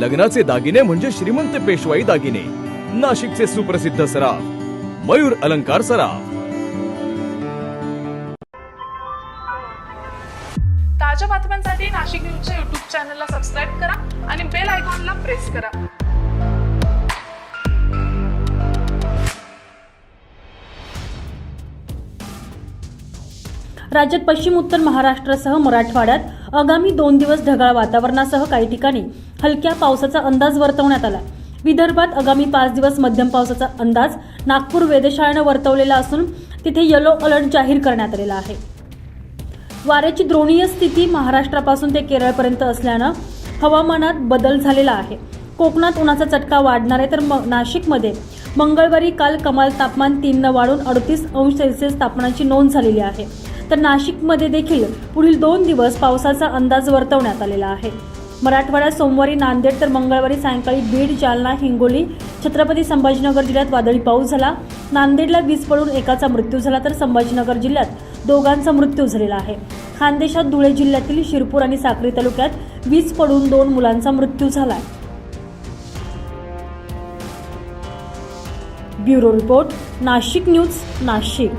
लग्नाचे दागिने म्हणजे श्रीमंत पेशवाई दागिने. नाशिकचे सुप्रसिद्ध सराफ मयूर अलंकार सराफ. ताज्या बातम्यांसाठी नाशिक न्यूजच्या युट्यूब चॅनलला सबस्क्राईब करा आणि बेल आयकॉनला प्रेस करा. राज्यात पश्चिम उत्तर महाराष्ट्रासह मराठवाड्यात आगामी दोन दिवस ढगाळ वातावरणासह काही ठिकाणी हलक्या पावसाचा अंदाज वर्तवण्यात आला विदर्भात आगामी पाच दिवस मध्यम पावसाचा अंदाज नागपूर वेधशाळेनं वर्तवलेला असून तिथे येलो अलर्ट जाहीर करण्यात आलेला आहे. वाऱ्याची द्रोणीय स्थिती महाराष्ट्रापासून ते केरळपर्यंत असल्यानं हवामानात बदल झालेला आहे. कोकणात उन्हाचा चटका वाढणार आहे तर म- नाशिकमध्ये मंगळवारी काल कमाल तापमान तीननं वाढून अडतीस अंश सेल्सिअस तापमानाची नोंद झालेली आहे. तर नाशिकमध्ये देखील पुढील दोन दिवस पावसाचा अंदाज वर्तवण्यात आलेला आहे. मराठवाड्यात सोमवारी नांदेड तर मंगळवारी सायंकाळी बीड जालना हिंगोली छत्रपती संभाजीनगर जिल्ह्यात वादळी पाऊस झाला. नांदेडला वीज पडून एकाचा मृत्यू झाला तर संभाजीनगर जिल्ह्यात दोघांचा मृत्यू झालेला आहे. खानदेशात धुळे जिल्ह्यातील शिरपूर आणि साक्री तालुक्यात वीज पडून दोन मुलांचा मृत्यू झाला. Bureau report Nashik news Nashik.